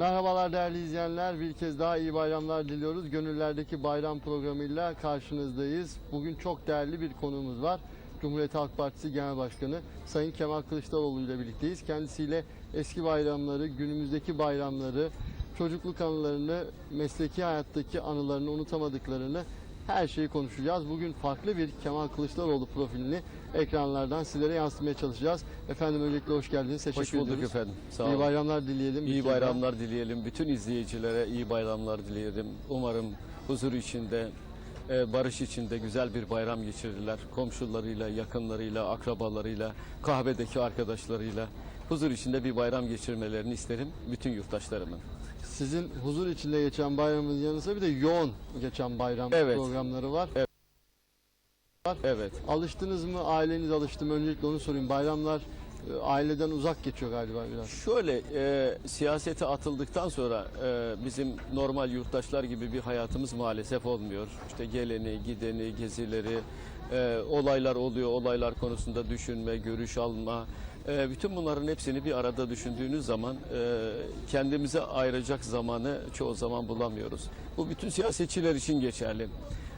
Merhabalar değerli izleyenler. Bir kez daha iyi bayramlar diliyoruz. Gönüllerdeki bayram programıyla karşınızdayız. Bugün çok değerli bir konuğumuz var. Cumhuriyet Halk Partisi Genel Başkanı Sayın Kemal Kılıçdaroğlu ile birlikteyiz. Kendisiyle eski bayramları, günümüzdeki bayramları, çocukluk anılarını, mesleki hayattaki anılarını unutamadıklarını her şeyi konuşacağız. Bugün farklı bir Kemal Kılıçdaroğlu profilini ekranlardan sizlere yansıtmaya çalışacağız. Efendim öncelikle hoş geldiniz. Teşekkür Hoş bulduk ediyoruz. efendim. Sağ İyi olun. bayramlar dileyelim. İyi bayramlar dileyelim. Bütün izleyicilere iyi bayramlar dileyelim. Umarım huzur içinde, e, barış içinde güzel bir bayram geçirirler. Komşularıyla, yakınlarıyla, akrabalarıyla, kahvedeki arkadaşlarıyla huzur içinde bir bayram geçirmelerini isterim bütün yurttaşlarımın. Sizin huzur içinde geçen bayramın yanı sıra bir de yoğun geçen bayram Evet. programları var. Evet. Alıştınız mı? Aileniz alıştı mı? Öncelikle onu sorayım. Bayramlar e, aileden uzak geçiyor galiba biraz. Şöyle e, siyasete atıldıktan sonra e, bizim normal yurttaşlar gibi bir hayatımız maalesef olmuyor. İşte geleni, gideni, gezileri, e, olaylar oluyor. Olaylar konusunda düşünme, görüş alma. E, bütün bunların hepsini bir arada düşündüğünüz zaman e, kendimize ayıracak zamanı çoğu zaman bulamıyoruz. Bu bütün siyasetçiler için geçerli.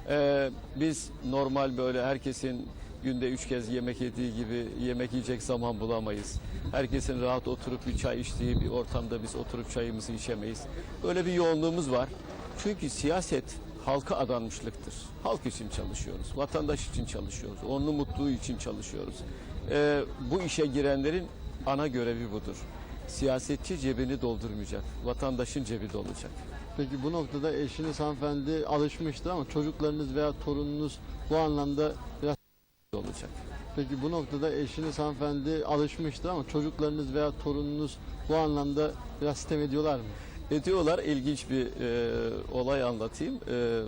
E, biz normal böyle herkesin günde üç kez yemek yediği gibi yemek yiyecek zaman bulamayız. Herkesin rahat oturup bir çay içtiği bir ortamda biz oturup çayımızı içemeyiz. Böyle bir yoğunluğumuz var. Çünkü siyaset halka adanmışlıktır. Halk için çalışıyoruz, vatandaş için çalışıyoruz, onun mutluluğu için çalışıyoruz. Ee, bu işe girenlerin ana görevi budur. Siyasetçi cebini doldurmayacak, vatandaşın cebi dolacak. Peki bu noktada eşiniz hanımefendi alışmıştır ama çocuklarınız veya torununuz bu anlamda biraz olacak. Peki bu noktada eşiniz hanımefendi alışmıştır ama çocuklarınız veya torununuz bu anlamda biraz sitem ediyorlar mı? Ediyorlar. İlginç bir e, olay anlatayım. E,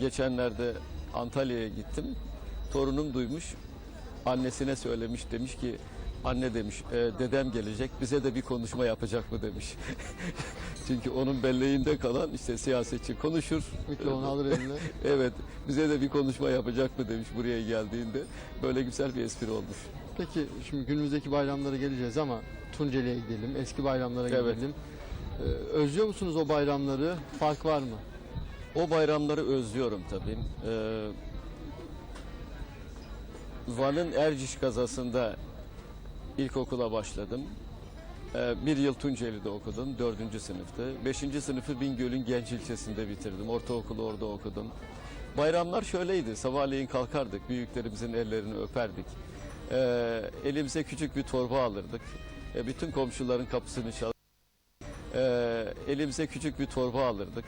geçenlerde Antalya'ya gittim. Torunum duymuş. Annesine söylemiş. Demiş ki anne demiş e, dedem gelecek bize de bir konuşma yapacak mı demiş. Çünkü onun belleğinde kalan işte siyasetçi konuşur. Mikrofonu alır eline. Evet bize de bir konuşma yapacak mı demiş buraya geldiğinde. Böyle güzel bir espri olmuş. Peki şimdi günümüzdeki bayramlara geleceğiz ama Tunceli'ye gidelim, eski bayramlara Evet. gidelim. Ee, özlüyor musunuz o bayramları? Fark var mı? O bayramları özlüyorum tabii. Ee, Van'ın Erciş kazasında ilkokula başladım. Ee, bir yıl Tunceli'de okudum, dördüncü sınıftı. Beşinci sınıfı Bingöl'ün Genç ilçesinde bitirdim. Ortaokulu orada okudum. Bayramlar şöyleydi, sabahleyin kalkardık, büyüklerimizin ellerini öperdik. Ee, elimize küçük bir torba alırdık. Ee, bütün komşuların kapısını çalardık. Elimize küçük bir torba alırdık.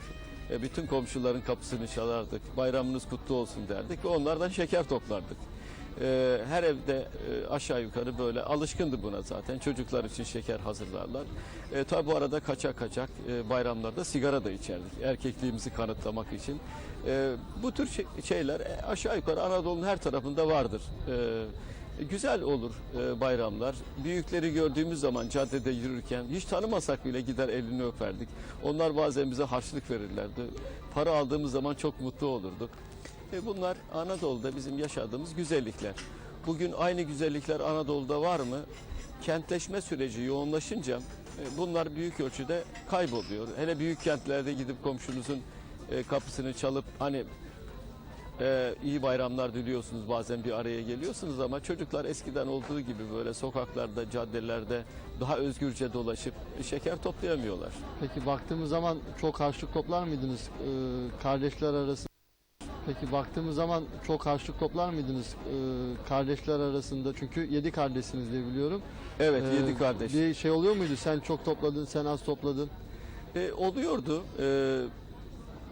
Bütün komşuların kapısını çalardık. Bayramınız kutlu olsun derdik ve onlardan şeker toplardık. E, her evde e, aşağı yukarı böyle alışkındı buna zaten. Çocuklar için şeker hazırlarlar. E, tabi bu arada kaçak kaçak e, bayramlarda sigara da içerdik. Erkekliğimizi kanıtlamak için. E, bu tür şey- şeyler e, aşağı yukarı Anadolu'nun her tarafında vardır. E, Güzel olur bayramlar. Büyükleri gördüğümüz zaman caddede yürürken hiç tanımasak bile gider elini öperdik. Onlar bazen bize harçlık verirlerdi. Para aldığımız zaman çok mutlu olurduk. E, bunlar Anadolu'da bizim yaşadığımız güzellikler. Bugün aynı güzellikler Anadolu'da var mı? Kentleşme süreci yoğunlaşınca e, bunlar büyük ölçüde kayboluyor. Hele büyük kentlerde gidip komşunuzun e, kapısını çalıp hani ee, iyi bayramlar diliyorsunuz bazen bir araya geliyorsunuz ama çocuklar eskiden olduğu gibi böyle sokaklarda, caddelerde daha özgürce dolaşıp şeker toplayamıyorlar. Peki baktığımız zaman çok harçlık toplar mıydınız kardeşler arasında? Peki baktığımız zaman çok harçlık toplar mıydınız ee, kardeşler arasında? Çünkü yedi kardeşsiniz diye biliyorum. Evet, Ee, yedi kardeş. Bir şey oluyor muydu? Sen çok topladın, sen az topladın. E, oluyordu. E,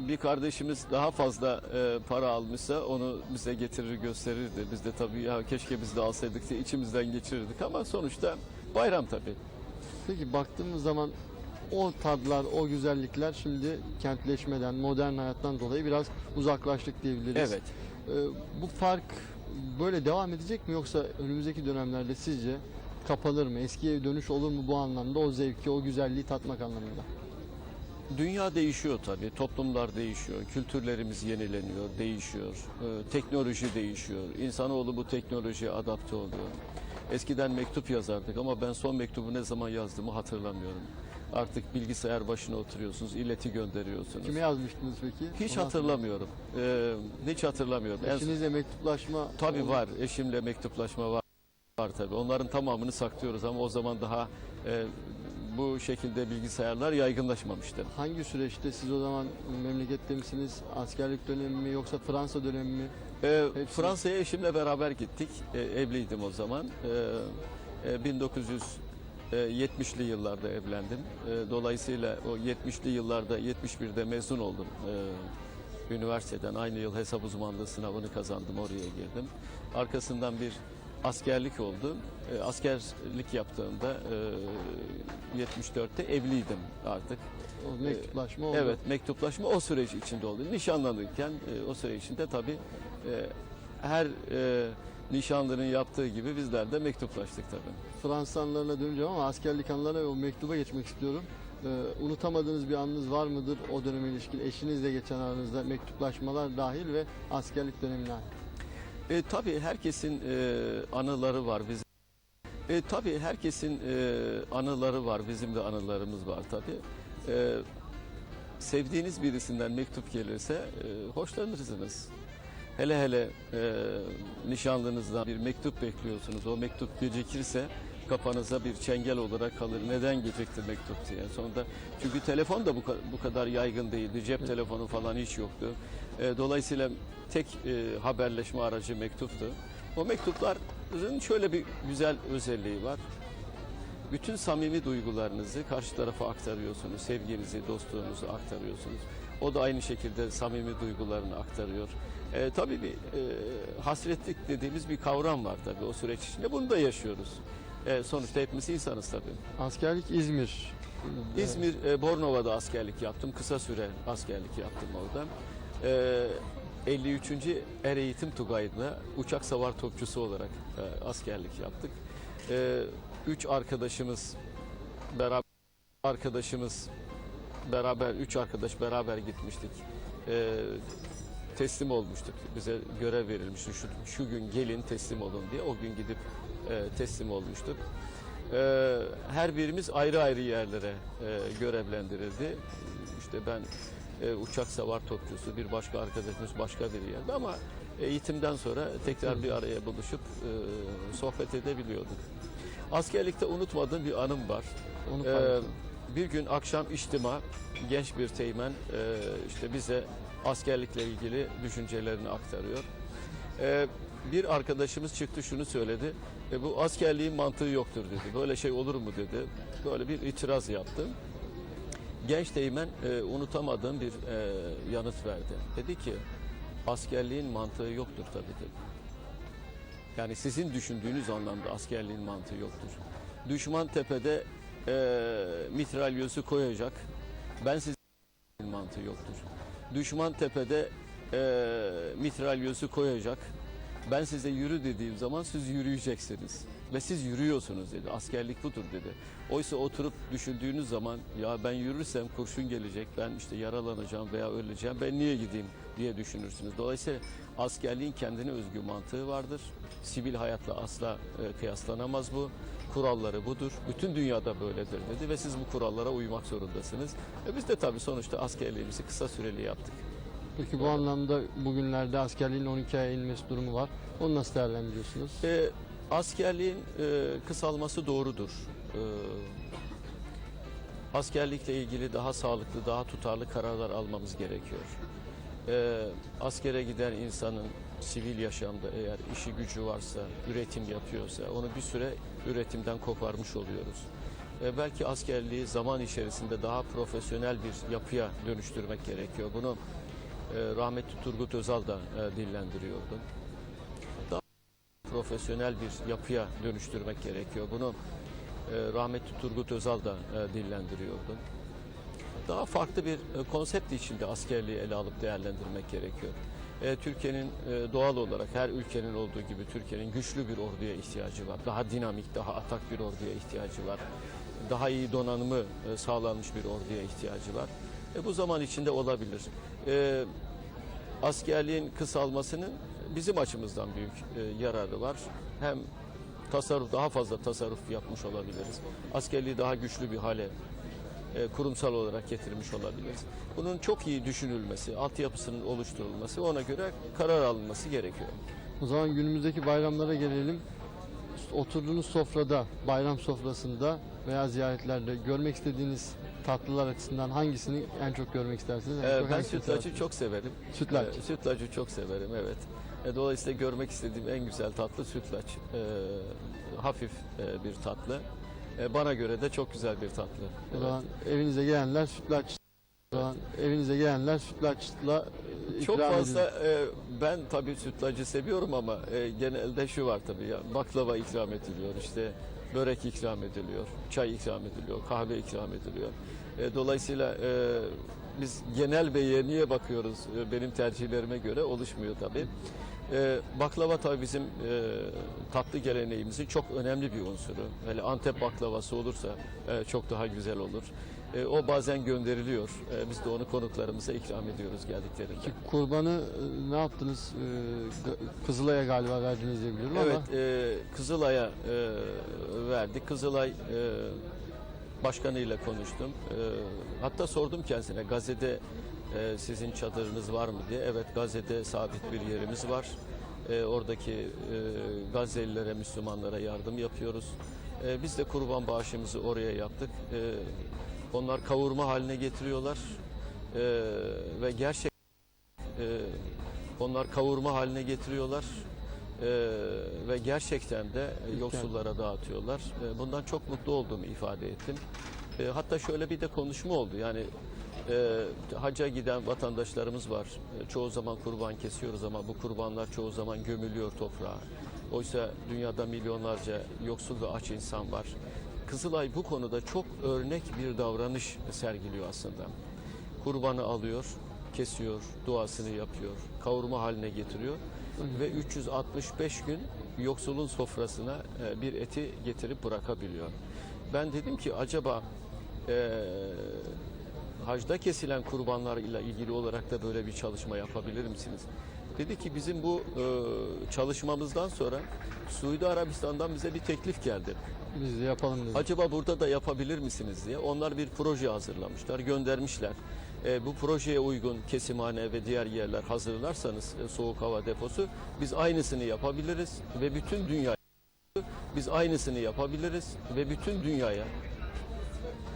bir kardeşimiz daha fazla e, para almışsa onu bize getirir gösterirdi. Biz de tabii ya keşke biz de alsaydık diye içimizden geçirirdik ama sonuçta bayram tabii. Peki baktığımız zaman o tadlar, o güzellikler şimdi kentleşmeden, modern hayattan dolayı biraz uzaklaştık diyebiliriz. Evet. Ee, bu fark böyle devam edecek mi yoksa önümüzdeki dönemlerde sizce kapanır mı? Eskiye dönüş olur mu bu anlamda? O zevki, o güzelliği tatmak anlamında. Dünya değişiyor tabii, toplumlar değişiyor, kültürlerimiz yenileniyor, değişiyor, Ee, teknoloji değişiyor, insanoğlu bu teknolojiye adapte oluyor. Eskiden mektup yazardık ama ben son mektubu ne zaman yazdığımı hatırlamıyorum. Artık bilgisayar başına oturuyorsunuz, ileti gönderiyorsunuz. Kime yazmıştınız peki? Hiç hatırlamıyorum. Ee, hiç hatırlamıyorum. Eşinizle mektuplaşma Tabii oldu. var. Eşimle mektuplaşma var. Var tabii. Onların tamamını saklıyoruz ama o zaman daha e, bu şekilde bilgisayarlar yaygınlaşmamıştı. Hangi süreçte siz o zaman memlekette misiniz? Askerlik dönemi mi yoksa Fransa dönemi mi? Hepsi- Fransa'ya eşimle beraber gittik. Ee, evliydim o zaman. Ee, e, 1970'li yıllarda evlendim. Ee, dolayısıyla o 70'li yıllarda 71'de mezun oldum. Ee, üniversiteden aynı yıl hesap uzmanlığı sınavını kazandım. Oraya girdim. Arkasından bir askerlik oldu. Ee, askerlik yaptığımda e, 74'te evliydim artık. O mektuplaşma oldu. Evet, mektuplaşma o süreç içinde oldu. Nişanlanırken e, o süreç içinde tabii e, her e, nişanlının yaptığı gibi bizler de mektuplaştık tabii. Fransız anılarına döneceğim ama askerlik anılarına ve o mektuba geçmek istiyorum. Ee, unutamadığınız bir anınız var mıdır o döneme ilişkin? Eşinizle geçen aranızda mektuplaşmalar dahil ve askerlik dönemine ait. E, tabii herkesin e, anıları var bizim. E, tabii herkesin e, anıları var, bizim de anılarımız var tabii. E, sevdiğiniz birisinden mektup gelirse e, hoşlanırsınız. Hele hele e, nişanlınızdan bir mektup bekliyorsunuz. O mektup gecikirse kafanıza bir çengel olarak kalır. Neden gecikti mektup diye. Sonunda çünkü telefon da bu, bu kadar yaygın değildi. Cep telefonu falan hiç yoktu. E, dolayısıyla tek e, haberleşme aracı mektuptu. O mektupların şöyle bir güzel özelliği var. Bütün samimi duygularınızı karşı tarafa aktarıyorsunuz. Sevginizi, dostluğunuzu aktarıyorsunuz. O da aynı şekilde samimi duygularını aktarıyor. E, tabii bir e, hasretlik dediğimiz bir kavram var tabii o süreç içinde. Bunu da yaşıyoruz. E, sonuçta hepimiz insanız tabii. Askerlik İzmir. İzmir e, Bornova'da askerlik yaptım. Kısa süre askerlik yaptım orada. E, 53. Er Eğitim Tugayı'nda uçak savar topçusu olarak e, askerlik yaptık. E, üç arkadaşımız beraber arkadaşımız beraber üç arkadaş beraber gitmiştik. E, teslim olmuştuk. Bize görev verilmişti. Şu, şu gün gelin teslim olun diye. O gün gidip e, teslim olmuştuk. Ee, her birimiz ayrı ayrı yerlere e, görevlendirildi. İşte ben e, uçak savar topçusu, bir başka arkadaşımız başka bir yerde ama eğitimden sonra tekrar bir araya buluşup e, sohbet edebiliyorduk. Askerlikte unutmadığım bir anım var. Onu Ee, bir gün akşam içtima genç bir teğmen e, işte bize askerlikle ilgili düşüncelerini aktarıyor. Ee, bir arkadaşımız çıktı şunu söyledi. E, bu askerliğin mantığı yoktur dedi. Böyle şey olur mu dedi. Böyle bir itiraz yaptı. Genç teğmen e, unutamadığım bir e, yanıt verdi. Dedi ki askerliğin mantığı yoktur tabii dedi. Yani sizin düşündüğünüz anlamda askerliğin mantığı yoktur. Düşman tepede e, mitralyözü koyacak. Ben sizin mantığı yoktur. Düşman tepede e, mitralyözü koyacak. Ben size yürü dediğim zaman siz yürüyeceksiniz. Ve siz yürüyorsunuz dedi. Askerlik budur dedi. Oysa oturup düşündüğünüz zaman ya ben yürürsem kurşun gelecek, ben işte yaralanacağım veya öleceğim, ben niye gideyim diye düşünürsünüz. Dolayısıyla askerliğin kendine özgü mantığı vardır. Sivil hayatla asla e, kıyaslanamaz bu. Kuralları budur. Bütün dünyada böyledir dedi ve siz bu kurallara uymak zorundasınız. E biz de tabii sonuçta askerliğimizi kısa süreli yaptık. Peki bu anlamda bugünlerde askerliğin 12 aya inmesi durumu var. Onu nasıl değerlendiriyorsunuz? E, askerliğin e, kısalması doğrudur. E, askerlikle ilgili daha sağlıklı, daha tutarlı kararlar almamız gerekiyor. E, askere giden insanın sivil yaşamda eğer işi gücü varsa, üretim yapıyorsa onu bir süre üretimden koparmış oluyoruz. E, belki askerliği zaman içerisinde daha profesyonel bir yapıya dönüştürmek gerekiyor. Bunu rahmetli Turgut Özal da e, dillendiriyordu profesyonel bir yapıya dönüştürmek gerekiyor. Bunu e, rahmetli Turgut Özal da e, dillendiriyordu. Daha farklı bir konsept içinde askerliği ele alıp değerlendirmek gerekiyor. Türkiye'nin doğal olarak her ülkenin olduğu gibi Türkiye'nin güçlü bir orduya ihtiyacı var. Daha dinamik, daha atak bir orduya ihtiyacı var. Daha iyi donanımı sağlanmış bir orduya ihtiyacı var. E, bu zaman içinde olabilir. E, askerliğin kısalmasının bizim açımızdan büyük e, yararı var. Hem tasarruf daha fazla tasarruf yapmış olabiliriz. Askerliği daha güçlü bir hale e, kurumsal olarak getirmiş olabiliriz. Bunun çok iyi düşünülmesi, altyapısının oluşturulması, ona göre karar alınması gerekiyor. O zaman günümüzdeki bayramlara gelelim. Oturduğunuz sofrada, bayram sofrasında veya ziyaretlerde görmek istediğiniz tatlılar açısından hangisini en çok görmek istersiniz? En Ee, çok ben hangisini sütlacı seversiniz? çok severim. Sütlaç. Ee, sütlacı çok severim, evet. E, dolayısıyla görmek istediğim en güzel tatlı sütlaç. Ee, hafif e, bir tatlı. E, bana göre de çok güzel bir tatlı. O Evet. zaman evinize gelenler sütlaç. O zaman evinize gelenler sütlaçla e, Çok ikram fazla edin. e, ben tabii sütlacı seviyorum ama e, genelde şu var tabii ya baklava ikram ediliyor işte börek ikram ediliyor, çay ikram ediliyor, kahve ikram ediliyor. E, dolayısıyla e, biz genel beğeniye bakıyoruz. E, benim tercihlerime göre oluşmuyor tabii. E, baklava tabii bizim e, tatlı geleneğimizin çok önemli bir unsuru. Hele Antep baklavası olursa e, çok daha güzel olur. E, o bazen gönderiliyor. E, biz de onu konuklarımıza ikram ediyoruz geldiklerinde. Ki kurbanı e, ne yaptınız? E, Kızılay'a galiba verdiniz diye biliyorum Evet, ama e, Kızılay'a e, verdik. Kızılay e, başkanıyla konuştum. E, hatta sordum kendisine Gazze'de e, sizin çadırınız var mı diye. Evet, Gazze'de sabit bir yerimiz var. E, oradaki e, Gazze'lilere, Müslümanlara yardım yapıyoruz. E, biz de kurban bağışımızı oraya yaptık. E, onlar kavurma haline getiriyorlar. E, ve gerçek e, onlar kavurma haline getiriyorlar. Ee, ve gerçekten de yoksullara dağıtıyorlar. Ee, bundan çok mutlu olduğumu ifade ettim. Ee, hatta şöyle bir de konuşma oldu. Yani e, hacca giden vatandaşlarımız var. E, çoğu zaman kurban kesiyoruz ama bu kurbanlar çoğu zaman gömülüyor toprağa. Oysa dünyada milyonlarca yoksul ve aç insan var. Kızılay bu konuda çok örnek bir davranış sergiliyor aslında. Kurbanı alıyor, kesiyor, duasını yapıyor, kavurma haline getiriyor ve 365 gün yoksulun sofrasına e, bir eti getirip bırakabiliyor. Ben dedim ki acaba e, hacda kesilen kurbanlarla ilgili olarak da böyle bir çalışma yapabilir misiniz? Dedi ki bizim bu e, çalışmamızdan sonra Suudi Arabistan'dan bize bir teklif geldi. biz de yapalım dedik. Acaba burada da yapabilir misiniz diye. Onlar bir proje hazırlamışlar, göndermişler. E, bu projeye uygun kesimhane ve diğer yerler hazırlarsanız e, soğuk hava deposu biz aynısını yapabiliriz ve bütün dünya biz aynısını yapabiliriz ve bütün dünyaya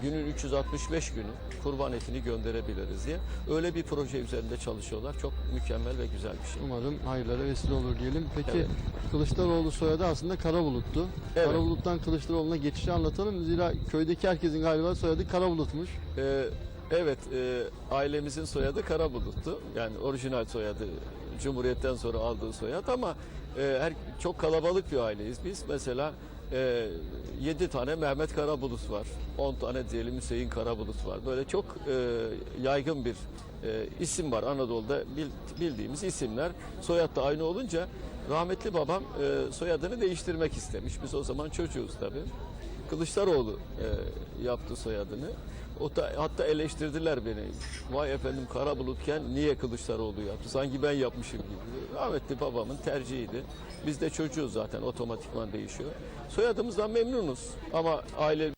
günün 365 günü kurban etini gönderebiliriz diye. Öyle bir proje üzerinde çalışıyorlar. Çok mükemmel ve güzel bir şey. Umarım hayırlara vesile olur diyelim. Peki Evet. Kılıçdaroğlu soyadı aslında Karabulut'tu. Evet. Karabulut'tan Kılıçdaroğlu'na geçişi anlatalım. Zira köydeki herkesin galiba soyadı Karabulut'muş. Ee, evet, e, ailemizin soyadı Karabulut'tu. Yani orijinal soyadı Cumhuriyet'ten sonra aldığı soyad ama e, her, çok kalabalık bir aileyiz. Biz mesela e, 7 tane Mehmet Karabulut var. 10 tane diyelim Hüseyin Karabulut var. Böyle çok e, yaygın bir e, isim var Anadolu'da bil- bildiğimiz isimler. Soyad da aynı olunca rahmetli babam e, soyadını değiştirmek istemiş. Biz o zaman çocuğuz tabii. Kılıçdaroğlu e, yaptı soyadını. Hatta eleştirdiler beni. Vay efendim kara bulutken niye Kılıçdaroğlu yaptı? Sanki ben yapmışım gibi. Rahmetli babamın tercihiydi. Biz de çocuğuz zaten otomatikman değişiyor. Soyadımızdan memnunuz ama aile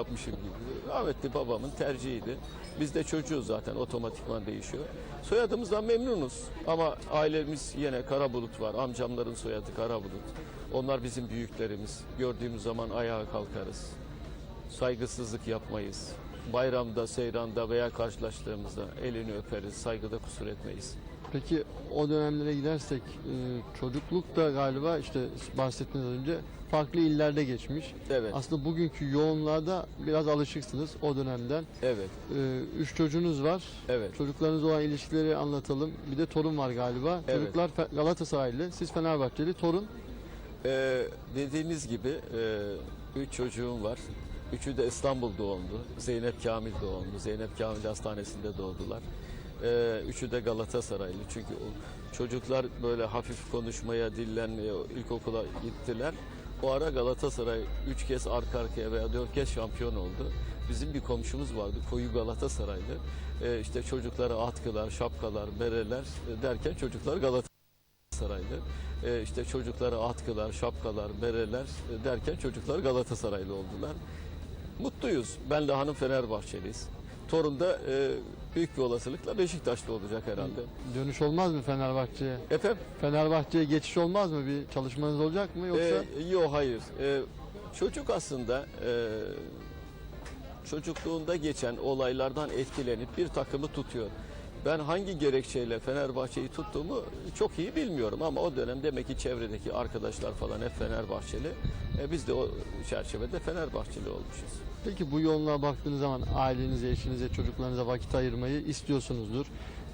yapmışım gibi. Rahmetli babamın tercihiydi. Biz de çocuğuz zaten otomatikman değişiyor. Soyadımızdan memnunuz ama ailemiz yine Karabulut var. Amcamların soyadı Karabulut. Onlar bizim büyüklerimiz. Gördüğümüz zaman ayağa kalkarız. Saygısızlık yapmayız. Bayramda, seyranda veya karşılaştığımızda elini öperiz. Saygıda kusur etmeyiz. Peki o dönemlere gidersek e, çocukluk da galiba işte bahsettiğiniz önce farklı illerde geçmiş. Evet, Aslında bugünkü yoğunluğa biraz alışıksınız o dönemden. evet, E, üç çocuğunuz var. evet. Çocuklarınız olan ilişkileri anlatalım. Bir de torun var galiba. Evet. Çocuklar Galatasaraylı, siz Fenerbahçeli. Torun Ee, dediğiniz gibi e, üç çocuğum var. Üçü de İstanbul doğumlu. Zeynep Kamil doğumlu. Zeynep Kamil Hastanesi'nde doğdular. Ee, üçü de Galatasaraylı. Çünkü çocuklar böyle hafif konuşmaya, dillenmeye ilkokula gittiler. O ara Galatasaray üç kez arka arkaya veya dört kez şampiyon oldu. Bizim bir komşumuz vardı, koyu Galatasaraylı. Ee, işte çocuklara atkılar, şapkalar, bereler e, derken çocuklar Galatasaray Galatasaraylı. E, işte çocuklara atkılar, şapkalar, bereler e, derken çocuklar Galatasaraylı oldular. Mutluyuz. Ben de hanım Fenerbahçeliyiz. Torun da e, büyük bir olasılıkla Beşiktaşlı olacak herhalde. Dönüş olmaz mı Fenerbahçe'ye? Efendim? Fenerbahçe'ye geçiş olmaz mı? Bir çalışmanız olacak mı yoksa? Ee, yok hayır. Ee, çocuk aslında e, çocukluğunda geçen olaylardan etkilenip bir takımı tutuyor. Ben hangi gerekçeyle Fenerbahçe'yi tuttuğumu çok iyi bilmiyorum ama o dönem demek ki çevredeki arkadaşlar falan hep Fenerbahçeli. E, biz de o çerçevede Fenerbahçeli olmuşuz. Peki bu yoğunluğa baktığınız zaman ailenize, eşinize, çocuklarınıza vakit ayırmayı istiyorsunuzdur.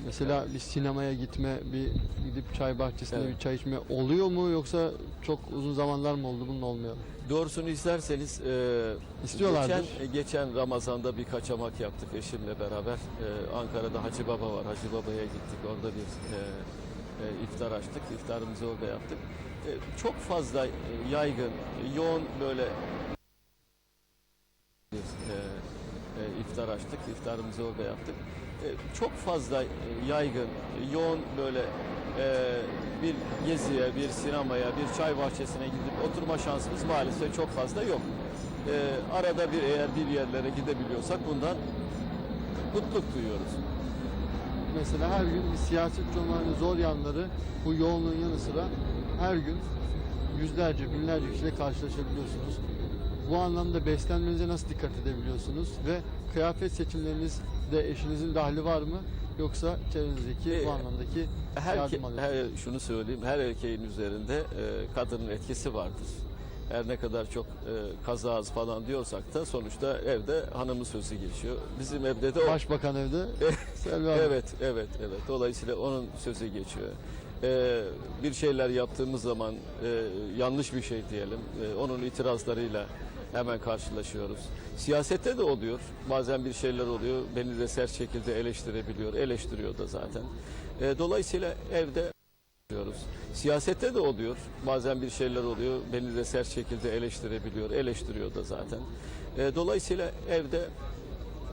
Mesela bir sinemaya gitme, bir gidip çay bahçesinde Evet. bir çay içme oluyor mu yoksa çok uzun zamanlar mı oldu bunun olmuyor? Doğrusunu isterseniz e, İstiyorlardır. Geçen, geçen Ramazan'da bir kaçamak yaptık eşimle beraber. E, Ankara'da Hacı Baba var. Hacı Baba'ya gittik. Orada bir e, e, iftar açtık. İftarımızı orada yaptık. E, çok fazla e, yaygın, yoğun böyle bir e, e, iftar açtık. İftarımızı orada yaptık. E, çok fazla e, yaygın, yoğun böyle e, bir geziye, bir sinemaya, bir çay bahçesine gidip oturma şansımız maalesef çok fazla yok. Arada bir eğer bir yerlere gidebiliyorsak bundan mutluluk duyuyoruz. Mesela her gün bir siyasetçi olmanın zor yanları bu yoğunluğun yanı sıra her gün yüzlerce, binlerce kişiyle karşılaşabiliyorsunuz. Bu anlamda beslenmenize nasıl dikkat edebiliyorsunuz ve kıyafet seçimlerinizde eşinizin dahli var mı? Yoksa çevrenizdeki Ee, bu anlamdaki Her, yardım her şunu söyleyeyim, her erkeğin üzerinde e, kadının etkisi vardır. Her ne kadar çok e, kazağız falan diyorsak da sonuçta evde hanımın sözü geçiyor. Bizim evde de o. Başbakan evde. Evet, evet, evet. Dolayısıyla onun sözü geçiyor. Ee, bir şeyler yaptığımız zaman e, yanlış bir şey diyelim, e, onun itirazlarıyla hemen karşılaşıyoruz. Siyasette de oluyor. Bazen bir şeyler oluyor. Beni de sert şekilde eleştirebiliyor. Eleştiriyor da zaten. E, dolayısıyla evde diyoruz. Siyasette de oluyor. Bazen bir şeyler oluyor. Beni de sert şekilde eleştirebiliyor. Eleştiriyor da zaten. E, dolayısıyla evde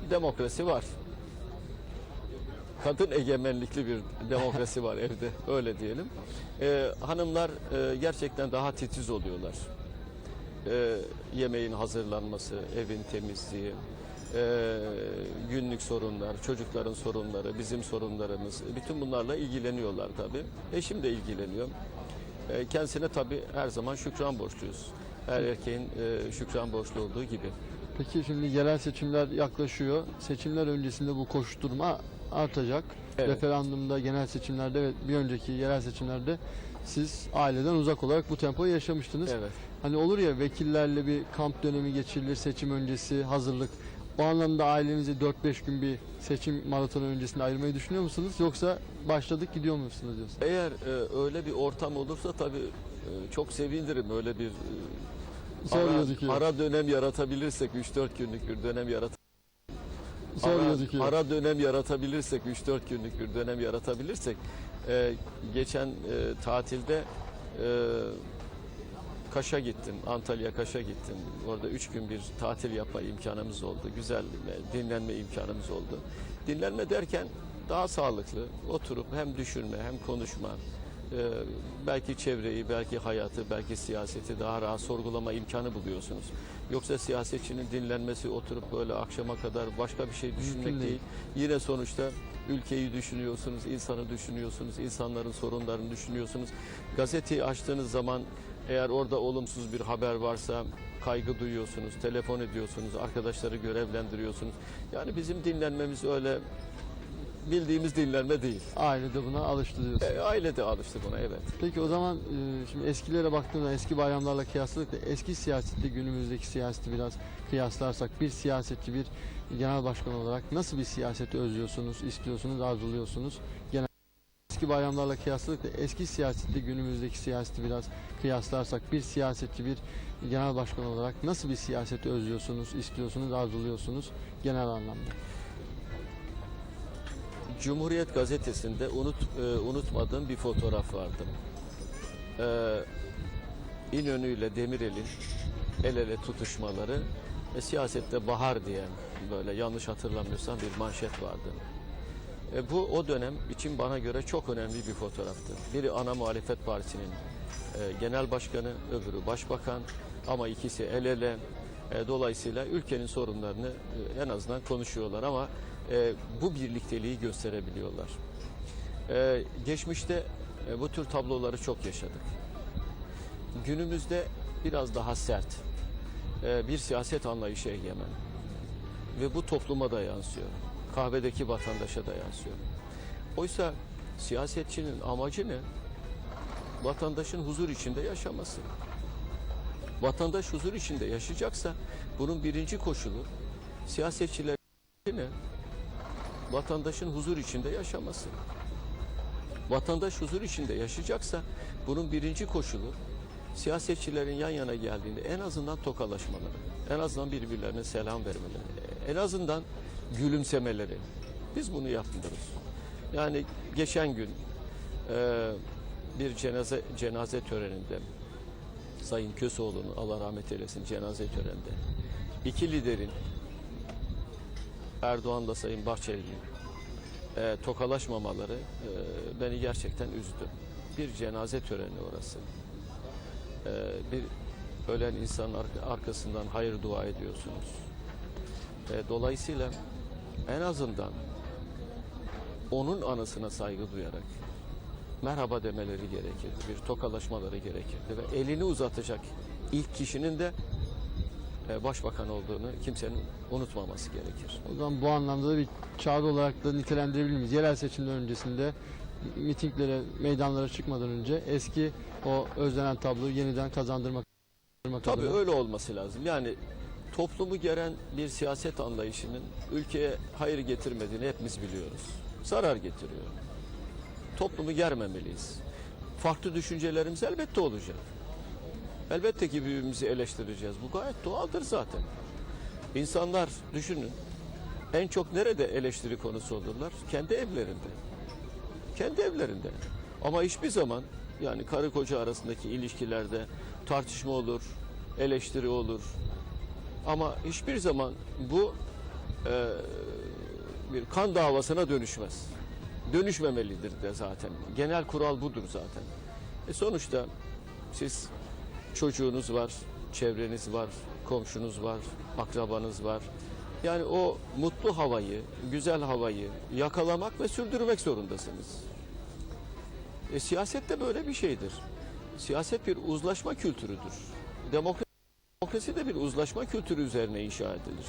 demokrasi var kadın egemenlikli bir demokrasi var evde öyle diyelim. Ee, hanımlar e, gerçekten daha titiz oluyorlar. Ee, yemeğin hazırlanması, evin temizliği, e, günlük sorunlar, çocukların sorunları, bizim sorunlarımız, bütün bunlarla ilgileniyorlar tabii. Eşim de ilgileniyor. Ee, kendisine tabii her zaman şükran borçluyuz. Her erkeğin e, şükran borçlu olduğu gibi. Peki şimdi yerel seçimler yaklaşıyor. Seçimler öncesinde bu koşturma artacak. Evet. Referandumda, genel seçimlerde ve bir önceki yerel seçimlerde siz aileden uzak olarak bu tempoyu yaşamıştınız. Evet. Hani olur ya vekillerle bir kamp dönemi geçirilir, seçim öncesi hazırlık. O anlamda ailenizi 4-5 gün bir seçim maratonu öncesinde ayırmayı düşünüyor musunuz? Yoksa başladık gidiyor musunuz diyorsun? Eğer e, öyle bir ortam olursa tabii e, çok sevinirim öyle bir e, Zor ara, gözüküyor. ara dönem yaratabilirsek 3-4 günlük bir dönem yarat Zor ara, gözüküyor. ara dönem yaratabilirsek 3-4 günlük bir dönem yaratabilirsek e, geçen e, tatilde e, Kaş'a gittim. Antalya Kaş'a gittim. Orada üç gün bir tatil yapma imkanımız oldu. Güzel dinlenme imkanımız oldu. Dinlenme derken daha sağlıklı oturup hem düşünme hem konuşma belki çevreyi, belki hayatı, belki siyaseti daha rahat sorgulama imkanı buluyorsunuz. Yoksa siyasetçinin dinlenmesi oturup böyle akşama kadar başka bir şey düşünmek değil. Yine sonuçta ülkeyi düşünüyorsunuz, insanı düşünüyorsunuz, insanların sorunlarını düşünüyorsunuz. Gazeteyi açtığınız zaman eğer orada olumsuz bir haber varsa kaygı duyuyorsunuz, telefon ediyorsunuz, arkadaşları görevlendiriyorsunuz. Yani bizim dinlenmemiz öyle bildiğimiz dinlenme değil. Aile de buna alıştı diyorsun. E, aile de alıştı buna evet. Peki o zaman e, şimdi eskilere baktığımda eski bayramlarla kıyasladık da eski siyasette günümüzdeki siyaseti biraz kıyaslarsak bir siyasetçi bir genel başkan olarak nasıl bir siyaseti özlüyorsunuz, istiyorsunuz, arzuluyorsunuz? Genel eski bayramlarla kıyasladık da eski siyasette günümüzdeki siyaseti biraz kıyaslarsak bir siyasetçi bir genel başkan olarak nasıl bir siyaseti özlüyorsunuz, istiyorsunuz, arzuluyorsunuz genel anlamda? Cumhuriyet gazetesinde unut e, unutmadığım bir fotoğraf vardı. E, İnönü ile Demirel'in el ele tutuşmaları ve siyasette bahar diye böyle yanlış hatırlamıyorsam bir manşet vardı. E, bu o dönem için bana göre çok önemli bir fotoğraftı. Biri ana muhalefet partisinin e, genel başkanı, öbürü başbakan ama ikisi el ele. E, dolayısıyla ülkenin sorunlarını e, en azından konuşuyorlar ama e, bu birlikteliği gösterebiliyorlar. E, geçmişte e, bu tür tabloları çok yaşadık. Günümüzde biraz daha sert e, bir siyaset anlayışı egemen ve bu topluma da yansıyor. Kahvedeki vatandaşa da yansıyor. Oysa siyasetçinin amacı ne? Vatandaşın huzur içinde yaşaması. Vatandaş huzur içinde yaşayacaksa bunun birinci koşulu siyasetçiler ne? Vatandaşın huzur içinde yaşaması. Vatandaş huzur içinde yaşayacaksa bunun birinci koşulu siyasetçilerin yan yana geldiğinde en azından tokalaşmaları, en azından birbirlerine selam vermeleri, en azından gülümsemeleri. Biz bunu yapmıyoruz. Yani geçen gün e, bir cenaze cenaze töreninde Sayın Köseoğlu'nun Allah rahmet eylesin cenaze töreninde iki liderin Erdoğan'la Sayın Bahçeli'nin e, tokalaşmamaları e, beni gerçekten üzdü. Bir cenaze töreni orası. E, bir ölen insanın arka- arkasından hayır dua ediyorsunuz. E, dolayısıyla en azından onun anısına saygı duyarak merhaba demeleri gerekirdi. Bir tokalaşmaları gerekirdi ve elini uzatacak ilk kişinin de başbakan olduğunu kimsenin unutmaması gerekir. O zaman bu anlamda da bir çağrı olarak da nitelendirebilir miyiz? Yerel seçimler öncesinde mitinglere, meydanlara çıkmadan önce eski o özlenen tabloyu yeniden kazandırmak Tabii adına. öyle olması lazım. Yani toplumu geren bir siyaset anlayışının ülkeye hayır getirmediğini hepimiz biliyoruz. Zarar getiriyor. Toplumu germemeliyiz. Farklı düşüncelerimiz elbette olacak. Elbette ki birbirimizi eleştireceğiz. Bu gayet doğaldır zaten. İnsanlar düşünün. En çok nerede eleştiri konusu olurlar? Kendi evlerinde. Kendi evlerinde. Ama hiçbir zaman yani karı koca arasındaki ilişkilerde tartışma olur, eleştiri olur. Ama hiçbir zaman bu e, bir kan davasına dönüşmez. Dönüşmemelidir de zaten. Genel kural budur zaten. E sonuçta siz çocuğunuz var, çevreniz var, komşunuz var, akrabanız var. Yani o mutlu havayı, güzel havayı yakalamak ve sürdürmek zorundasınız. E, siyaset de böyle bir şeydir. Siyaset bir uzlaşma kültürüdür. Demokrasi, demokrasi de bir uzlaşma kültürü üzerine inşa edilir.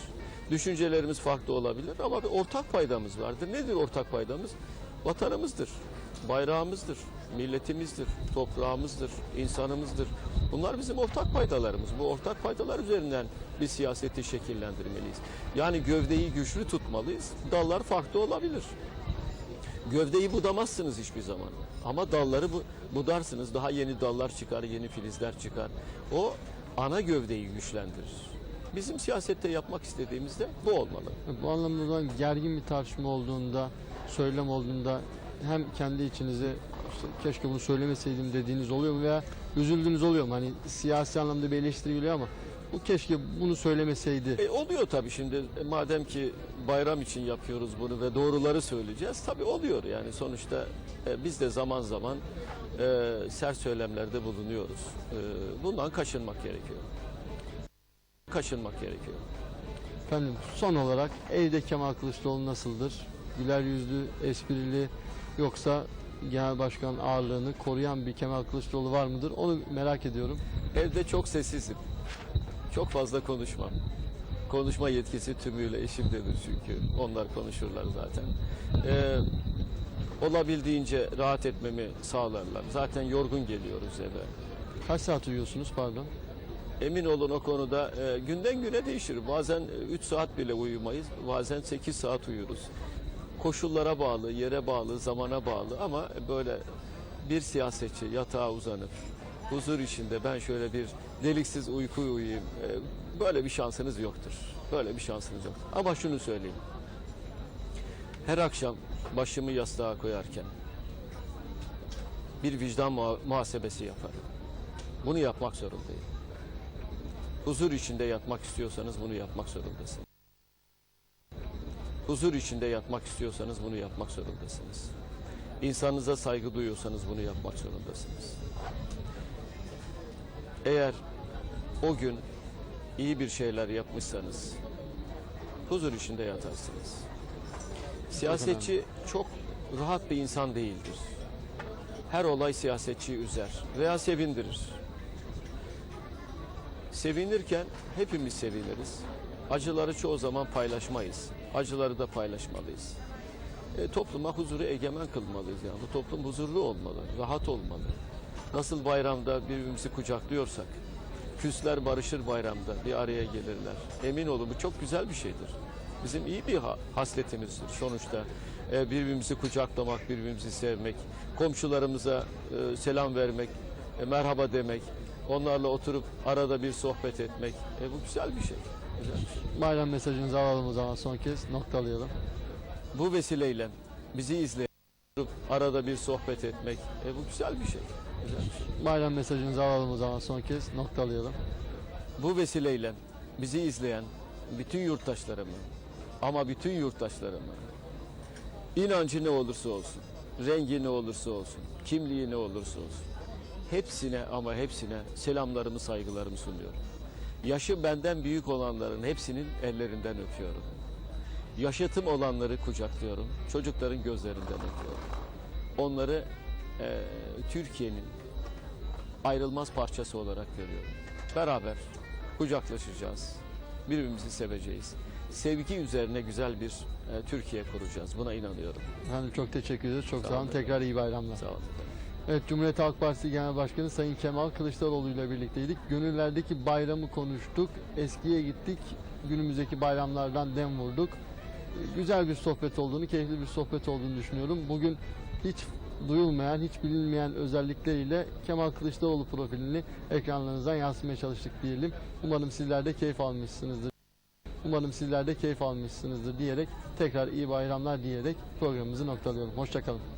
Düşüncelerimiz farklı olabilir ama bir ortak paydamız vardır. Nedir ortak paydamız? Vatanımızdır, bayrağımızdır, milletimizdir, toprağımızdır, insanımızdır. Bunlar bizim ortak paydalarımız. Bu ortak paydalar üzerinden bir siyaseti şekillendirmeliyiz. Yani gövdeyi güçlü tutmalıyız. Dallar farklı olabilir. Gövdeyi budamazsınız hiçbir zaman. Ama dalları bu, budarsınız. Daha yeni dallar çıkar, yeni filizler çıkar. O ana gövdeyi güçlendirir. Bizim siyasette yapmak istediğimiz de bu olmalı. Bu anlamda gergin bir tartışma olduğunda, söylem olduğunda hem kendi içinize işte keşke bunu söylemeseydim dediğiniz oluyor mu veya üzüldüğünüz oluyor mu? Hani siyasi anlamda bir eleştiri geliyor ama bu keşke bunu söylemeseydi. E, oluyor tabii şimdi E, madem ki bayram için yapıyoruz bunu ve doğruları söyleyeceğiz tabii oluyor yani sonuçta e, biz de zaman zaman e, sert söylemlerde bulunuyoruz. E, bundan kaçınmak gerekiyor. Kaçınmak gerekiyor. Efendim son olarak evde Kemal Kılıçdaroğlu nasıldır? Güler yüzlü, esprili yoksa genel başkan ağırlığını koruyan bir Kemal Kılıçdaroğlu var mıdır? Onu merak ediyorum. Evde çok sessizim. Çok fazla konuşmam. Konuşma yetkisi tümüyle eşimdedir çünkü. Onlar konuşurlar zaten. Ee, olabildiğince rahat etmemi sağlarlar. Zaten yorgun geliyoruz eve. Kaç saat uyuyorsunuz pardon? Emin olun o konuda e, günden güne değişir. Bazen 3 saat bile uyumayız. Bazen 8 saat uyuruz. Koşullara bağlı, yere bağlı, zamana bağlı ama böyle bir siyasetçi yatağa uzanıp huzur içinde ben şöyle bir deliksiz uyku uyuyayım. e, Böyle bir şansınız yoktur. Böyle bir şansınız yoktur. Ama şunu söyleyeyim. Her akşam başımı yastığa koyarken bir vicdan muha- muhasebesi yaparım. Bunu yapmak zorundayım. Huzur içinde yatmak istiyorsanız bunu yapmak zorundasınız. Huzur içinde yatmak istiyorsanız bunu yapmak zorundasınız. İnsanınıza saygı duyuyorsanız bunu yapmak zorundasınız. Eğer o gün iyi bir şeyler yapmışsanız huzur içinde yatarsınız. Siyasetçi çok rahat bir insan değildir. Her olay siyasetçiyi üzer veya sevindirir. Sevinirken hepimiz seviniriz. Acıları çoğu zaman paylaşmayız. Acıları da paylaşmalıyız. E, topluma huzuru egemen kılmalıyız yani. Bu toplum huzurlu olmalı, rahat olmalı. Nasıl bayramda birbirimizi kucaklıyorsak, küsler barışır bayramda, bir araya gelirler. Emin olun bu çok güzel bir şeydir. Bizim iyi bir ha- hasletimizdir sonuçta. E, birbirimizi kucaklamak, birbirimizi sevmek, komşularımıza e, selam vermek, e, merhaba demek, onlarla oturup arada bir sohbet etmek. E, bu güzel bir şey. Bayram mesajınızı alalım o zaman son kez noktalayalım. Bu vesileyle bizi izleyen, arada bir sohbet etmek, e, bu güzel bir şey. Güzel bir şey. Bayram mesajınızı alalım o zaman son kez noktalayalım. Bu vesileyle bizi izleyen bütün yurttaşlarımı ama bütün yurttaşlarımı inancı ne olursa olsun, rengi ne olursa olsun, kimliği ne olursa olsun hepsine ama hepsine selamlarımı, saygılarımı sunuyorum. Yaşı benden büyük olanların hepsinin ellerinden öpüyorum. Yaşıtım olanları kucaklıyorum, çocukların gözlerinden öpüyorum. Onları eee, Türkiye'nin ayrılmaz parçası olarak görüyorum. Beraber kucaklaşacağız. Birbirimizi seveceğiz. Sevgi üzerine güzel bir e, Türkiye kuracağız. Buna inanıyorum. Efendim çok teşekkür ederiz. Çok Sağ sağ olun. olun. Tekrar iyi bayramlar. Sağ olun. Evet Cumhuriyet Halk Partisi Genel Başkanı Sayın Kemal Kılıçdaroğlu ile birlikteydik. Gönüllerdeki bayramı konuştuk. Eskiye gittik. Günümüzdeki bayramlardan dem vurduk. Güzel bir sohbet olduğunu, keyifli bir sohbet olduğunu düşünüyorum. Bugün hiç duyulmayan, hiç bilinmeyen özellikleriyle Kemal Kılıçdaroğlu profilini ekranlarınızdan yansıtmaya çalıştık diyelim. Umarım sizler de keyif almışsınızdır. Umarım sizler de keyif almışsınızdır diyerek tekrar iyi bayramlar diyerek programımızı noktalıyorum. Hoşçakalın.